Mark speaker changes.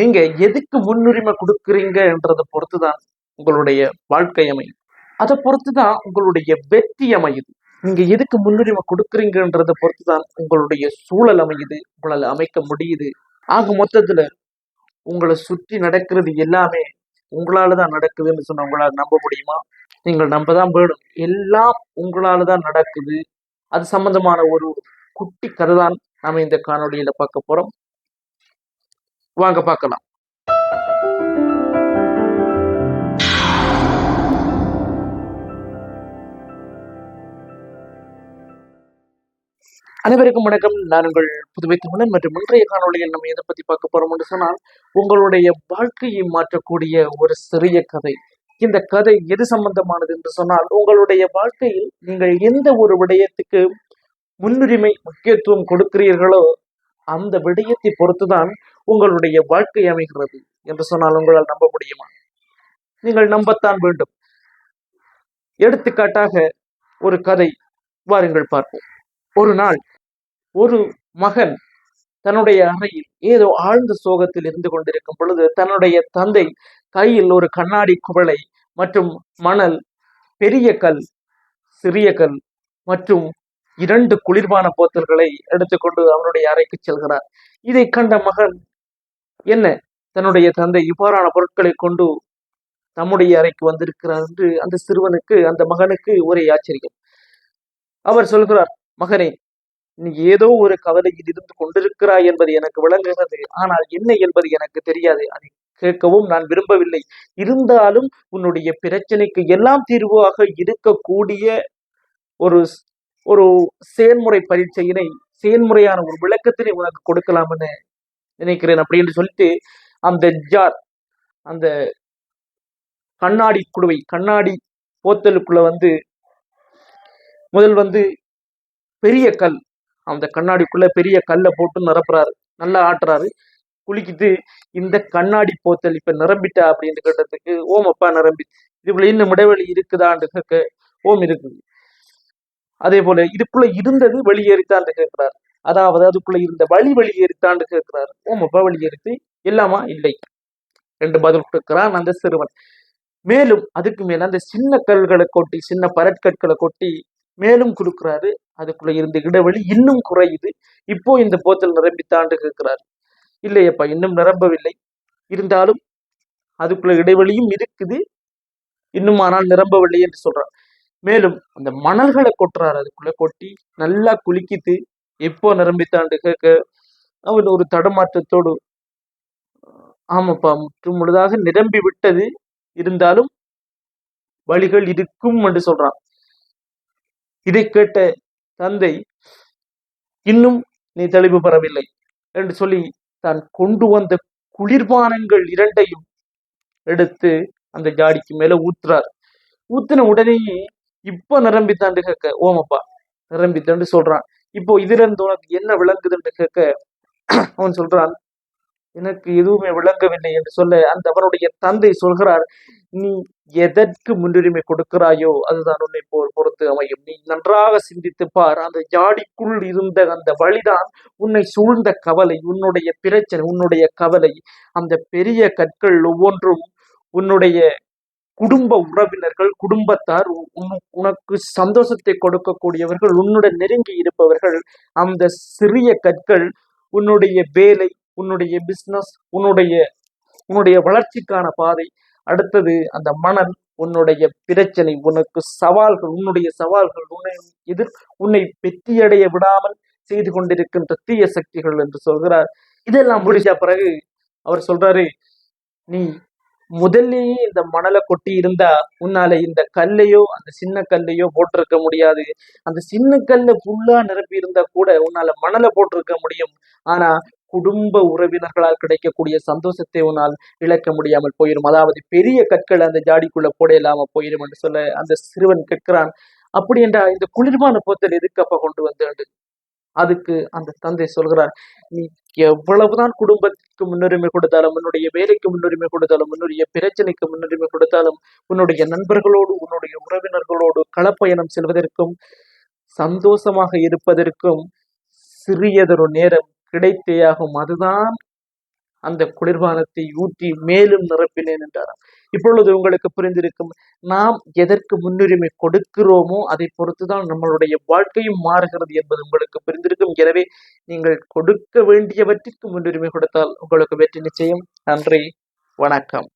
Speaker 1: நீங்க எதுக்கு முன்னுரிமை கொடுக்குறீங்கன்றதை பொறுத்துதான் உங்களுடைய வாழ்க்கை அமையும். அதை பொறுத்துதான் உங்களுடைய வெற்றி அமையுது. நீங்க எதுக்கு முன்னுரிமை கொடுக்குறீங்கன்றதை பொறுத்துதான் உங்களுடைய சூழல் அமையுது உங்களால் அமைக்க முடியுது. ஆக மொத்தத்துல உங்களை சுற்றி நடக்கிறது எல்லாமே உங்களால தான் நடக்குதுன்னு சொன்னா உங்களால நம்ப முடியுமா? நீங்கள் நம்ப தான் வேணும். எல்லாம் உங்களால தான் நடக்குது. அது சம்பந்தமான ஒரு குட்டி கதை தான் நாம இந்த காணொளியில பார்க்க போறோம். வாங்க பார்க்கலாம். அனைவருக்கும் வணக்கம். நான் உங்கள் புதுவை தமிழன் மற்றும் இன்றைய காணொலியில் நம்ம எதை பத்தி பார்க்க போறோம் என்று சொன்னால் உங்களுடைய வாழ்க்கையை மாற்றக்கூடிய ஒரு சிறிய கதை. இந்த கதை எது சம்பந்தமானது என்று சொன்னால் உங்களுடைய வாழ்க்கையில் நீங்கள் எந்த ஒரு விடயத்துக்கு முன்னுரிமை முக்கியத்துவம் கொடுக்கிறீர்களோ அந்த விடயத்தை பொறுத்துதான் உங்களுடைய வாழ்க்கை அமைகிறது என்று சொன்னால் உங்களால் நம்ப முடியுமா? நீங்கள் நம்பத்தான் வேண்டும். எடுத்துக்காட்டாக ஒரு கதை வாருங்கள் பார்ப்போம். ஒரு நாள் ஒரு மகன் தன்னுடைய அறையில் ஏதோ ஆழ்ந்த சோகத்தில் இருந்து கொண்டிருக்கும் பொழுது தன்னுடைய தந்தை கையில் ஒரு கண்ணாடி குவளை மற்றும் மணல் பெரிய கல் சிறிய கல் மற்றும் இரண்டு குளிர்பான போத்தல்களை எடுத்துக்கொண்டு அவனுடைய அறைக்கு செல்கிறார். இதை கண்ட மகன் என்ன? தன்னுடைய தந்தை இவ்வாறான பொருட்களை கொண்டு தம்முடைய அறைக்கு வந்திருக்கிறார் என்று அந்த சிறுவனுக்கு அந்த மகனுக்கு ஒரே ஆச்சரியம். அவர் சொல்கிறார் மகனே நீ ஏதோ ஒரு கவலையில் இருந்து கொண்டிருக்கிறாய் என்பது எனக்கு விளங்குகிறது. ஆனால் என்ன என்பது எனக்கு தெரியாது. அதை கேட்கவும் நான் விரும்பவில்லை. இருந்தாலும் உன்னுடைய பிரச்சனைக்கு எல்லாம் தீர்வாக இருக்கக்கூடிய ஒரு ஒரு செயல்முறை பரீட்சையினை செயல்முறையான ஒரு விளக்கத்தினை உனக்கு கொடுக்கலாம்னு நினைக்கிறேன் அப்படின்னு சொல்லிட்டு அந்த ஜார் அந்த கண்ணாடி குடுவை கண்ணாடி போத்தலுக்குள்ள வந்து முதல் வந்து பெரிய கல் அந்த கண்ணாடிக்குள்ள பெரிய கல்லை போட்டு நிரப்புறாரு. நல்லா ஆட்டுறாரு. குளிக்கிட்டு இந்த கண்ணாடி போத்தல் இப்ப நிரம்பிட்டா அப்படின்னு கேட்டதுக்கு ஓம் அப்பா நிரம்பி இதுக்குள்ள இன்னும் இடைவெளி இருக்குதான்னு கேட்க ஓம் இருக்குது. அதே போல இதுக்குள்ள இருந்தது வெளியேறித்தான்னு கேட்கிறாரு. அதாவது அதுக்குள்ள இருந்த வழி வெளியேறித்தான்னு கேட்கிறார். ஓம் அப்பா வெளியேறித்து எல்லாமா? இல்லை. ரெண்டு பதில் கொடுக்கிறான் அந்த சிறுவன். மேலும் அதுக்கு மேல அந்த சின்ன கல்களை கொட்டி சின்ன பரட்கற்களை கொட்டி மேலும் கொடுக்கிறாரு அதுக்குள்ள இருந்த இடைவெளி இன்னும் குறையுது. இப்போ இந்த போத்தல் நிரம்பி தாண்டு கேட்கிறாரு. இல்லையப்பா இன்னும் நிரம்பவில்லை. இருந்தாலும் அதுக்குள்ள இடைவெளியும் இருக்குது. இன்னும் ஆனால் நிரம்பவில்லை என்று சொல்றார். மேலும் அந்த மணல்களை கொட்டுறாரு. அதுக்குள்ள கொட்டி நல்லா குலுக்கித்து இப்போ நிரம்பித்தாண்டு கேட்க அவன் ஒரு தடமாற்றத்தோடு ஆமாப்பா முற்று முழுதாக நிரம்பி விட்டது இருந்தாலும் வழிகள் இருக்கும் என்று சொல்றான். இதை கேட்ட தந்தை இன்னும் நீ தெளிவு பெறவில்லை என்று சொல்லி தான் கொண்டு வந்த குளிர்பானங்கள் இரண்டையும் எடுத்து அந்த ஜாடிக்கு மேல ஊத்துறார். ஊத்தின உடனேயே இப்ப நிரம்பித்தாண்டு கேட்க ஓமப்பா நிரம்பித்தாண்டு சொல்றான். இப்போ இதுல இருந்து உனக்கு என்ன விளங்குதுன்னு கேட்க அவன் சொல்றான் எனக்கு எதுவுமே விளங்கவில்லை என்று சொல்ல அந்த அவனுடைய தந்தை சொல்கிறார் நீ எதற்கு முன்னுரிமை கொடுக்கிறாயோ அதுதான் உன்னை போல் பொறுத்து அமையும். நீ நன்றாக சிந்தித்து பார். அந்த ஜாடிக்குள் இருந்த அந்த வழிதான் உன்னை சூழ்ந்த கவலை உன்னுடைய பிரச்சனை உன்னுடைய கவலை. அந்த பெரிய கற்கள் ஒவ்வொன்றும் உன்னுடைய குடும்ப உறவினர்கள் குடும்பத்தார் உனக்கு சந்தோஷத்தை கொடுக்கக்கூடியவர்கள் உன்னுடன் நெருங்கி இருப்பவர்கள் அந்த சிறிய கற்கள் உன்னுடைய வேலை உன்னுடைய பிஸ்னஸ் உன்னுடைய உன்னுடைய வளர்ச்சிக்கான பாதை. அடுத்தது அந்த மணல் உன்னுடைய பிரச்சனை உனக்கு சவால்கள் உன்னுடைய சவால்கள் உன்னை எதிர் உன்னை வெற்றியடைய விடாமல் செய்து கொண்டிருக்கின்ற தீய சக்திகள் என்று சொல்கிறார். இதெல்லாம் முடிச்ச பிறகு அவர் சொல்றாரு நீ முதல்லயே இந்த மணலை கொட்டி இருந்தா உன்னால இந்த கல்லையோ அந்த சின்ன கல்லையோ போட்டிருக்க முடியாது. அந்த சின்ன கல்ல புல்லா நிரப்பி இருந்தா கூட உன்னால மணலை போட்டிருக்க முடியும். ஆனா குடும்ப உறவினர்களால் கிடைக்கக்கூடிய சந்தோஷத்தை உன்னால் இழக்க முடியாமல் போயிடும் அதாவது பெரிய கற்கள் அந்த ஜாடிக்குள்ள போட இல்லாம போயிடும் என்று சொல்ல அந்த சிறுவன் கேட்கிறான். அப்படி என்றா இந்த குளிர்பான போத்தல் எதுக்கப்ப கொண்டு வந்து அதுக்கு அந்த தந்தை சொல்கிறார் நீ எவ்வளவுதான் குடும்பத்துக்கு முன்னுரிமை கொடுத்தாலும் உன்னுடைய வேலைக்கு முன்னுரிமை கொடுத்தாலும் உன்னுடைய பிரச்சனைக்கு முன்னுரிமை கொடுத்தாலும் உன்னுடைய நண்பர்களோடு உன்னுடைய உறவினர்களோடு களப்பயணம் செல்வதற்கும் சந்தோஷமாக இருப்பதற்கும் சிறியதொரு நேரம் கிடைத்தேயாகும். அதுதான் அந்த குளிர்பானத்தை ஊற்றி மேலும் நிரப்பினேன் என்றாராம் இப்பொழுது உங்களுக்கு புரிந்திருக்கும் நாம் எதற்கு முன்னுரிமை கொடுக்கிறோமோ அதை பொறுத்துதான் நம்மளுடைய வாழ்க்கையும் மாறுகிறது என்பது உங்களுக்கு புரிந்திருக்கும். எனவே நீங்கள் கொடுக்க வேண்டியவற்றிற்கு முன்னுரிமை கொடுத்தால் உங்களுக்கு வெற்றி நிச்சயம். நன்றி. வணக்கம்.